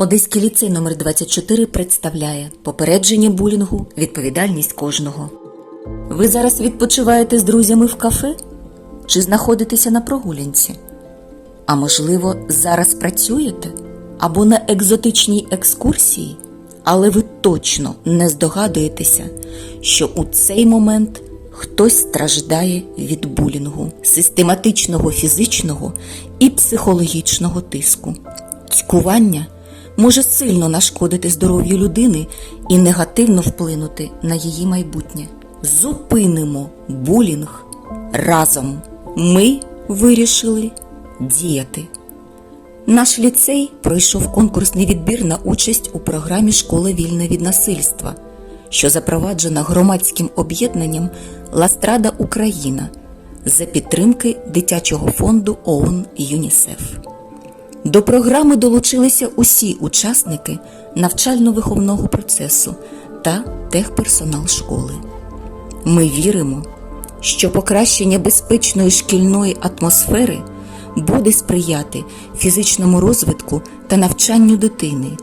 Одеський ліцей номер 24 представляє попередження булінгу, відповідальність кожного. Ви зараз відпочиваєте з друзями в кафе чи знаходитеся на прогулянці? А можливо, зараз працюєте або на екзотичній екскурсії, але ви точно не здогадуєтеся, що у цей момент хтось страждає від булінгу, систематичного фізичного і психологічного тиску. Цькування може сильно нашкодити здоров'ю людини і негативно вплинути на її майбутнє. Зупинимо булінг разом. Ми вирішили діяти. Наш ліцей пройшов конкурсний відбір на участь у програмі Школа вільна від насильства, що запроваджена громадським об'єднанням Ластрада Україна за підтримки дитячого фонду ООН ЮНІСЕФ. До програми долучилися усі учасники навчально-виховного процесу та техперсонал школи. Ми віримо, що покращення безпечної шкільної атмосфери буде сприяти фізичному розвитку та навчанню дитини.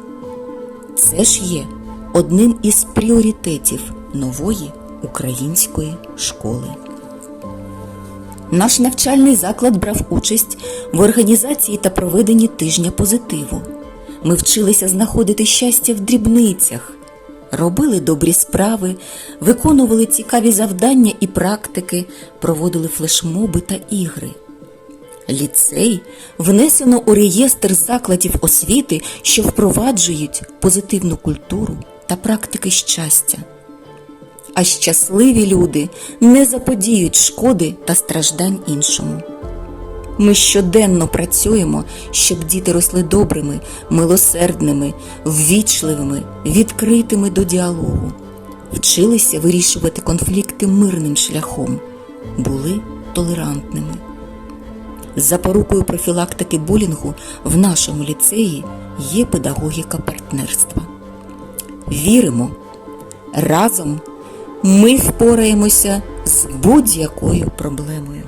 Це ж є одним із пріоритетів нової української школи. Наш навчальний заклад брав участь в організації та проведенні тижня позитиву. Ми вчилися знаходити щастя в дрібницях, робили добрі справи, виконували цікаві завдання і практики, проводили флешмоби та ігри. Ліцей внесено у реєстр закладів освіти, що впроваджують позитивну культуру та практики щастя. А щасливі люди не заподіють шкоди та страждань іншому. Ми щоденно працюємо, щоб діти росли добрими, милосердними, ввічливими, відкритими до діалогу, вчилися вирішувати конфлікти мирним шляхом, були толерантними. Запорукою профілактики булінгу в нашому ліцеї є педагогіка партнерства. Віримо, разом ми впораємося з будь-якою проблемою.